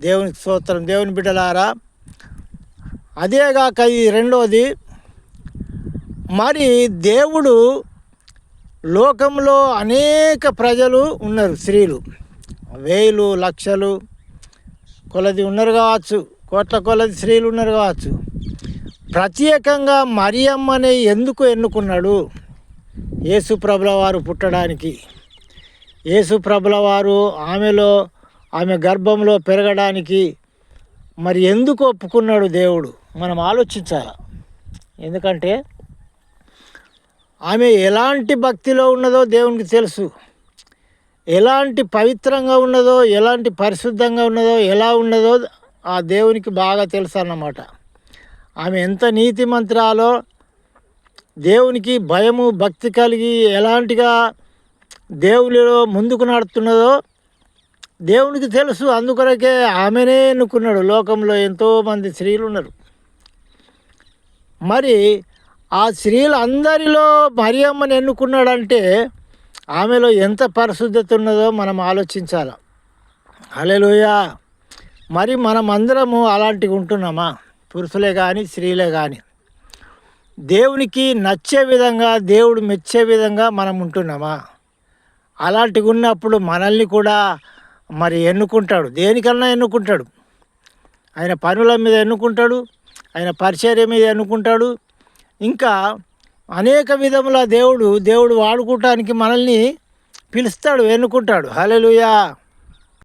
దేవునికి స్తోత్రం. దేవుని బిడ్డలారా అదేగాక ఈ రెండోది మరి దేవుడు లోకంలో అనేక ప్రజలు ఉన్నారు స్త్రీలు. వేలు లక్షలు కొలది ఉన్నారు కావచ్చు కోట్ల కొలది స్త్రీలు ఉన్నారు కావచ్చు. ప్రత్యేకంగా మరియమ్మని ఎందుకు ఎన్నుకున్నాడు? యేసు ప్రభుల వారు పుట్టడానికి. యేసు ప్రభుల వారు ఆమెలో ఆమె గర్భంలో పెరగడానికి మరి ఎందుకు ఒప్పుకున్నాడు దేవుడు? మనం ఆలోచించాలి? ఎందుకంటే ఆమె ఎలాంటి భక్తిలో ఉన్నదో దేవునికి తెలుసు. ఎలాంటి పవిత్రంగా ఉన్నదో ఎలాంటి పరిశుద్ధంగా ఉన్నదో ఎలా ఉన్నదో ఆ దేవునికి బాగా తెలుసు అన్నమాట ఆమె ఎంత నీతి మంత్రాలో దేవునికి భయము భక్తి కలిగి ఎలాంటిగా దేవునిలో ముందుకు నడుతున్నదో దేవునికి తెలుసు అందుకొరకే ఆమెనే ఎన్నుకున్నాడు. లోకంలో ఎంతోమంది స్త్రీలు ఉన్నారు. మరి ఆ స్త్రీలు అందరిలో మరియమ్మని ఎన్నుకున్నాడంటే ఆమెలో ఎంత పరిశుద్ధత ఉన్నదో మనం ఆలోచించాలి. హల్లెలూయా. మరి మనం అందరము అలాంటివి ఉంటున్నామా? పురుషులే కానీ స్త్రీలే కానీ దేవునికి నచ్చే విధంగా దేవుడు మెచ్చే విధంగా మనం ఉంటున్నామా? అలాంటివి ఉన్నప్పుడు మనల్ని కూడా మరి ఎన్నుకుంటాడు? దేనికన్నా ఎన్నుకుంటాడు? ఆయన పనుల మీద ఎన్నుకుంటాడు? ఆయన పరిచర్య మీద ఎన్నుకుంటాడు? ఇంకా అనేక విధముల దేవుడు దేవుడు వాడుకోవటానికి మనల్ని పిలుస్తాడు ఎన్నుకుంటాడు. హల్లెలూయా!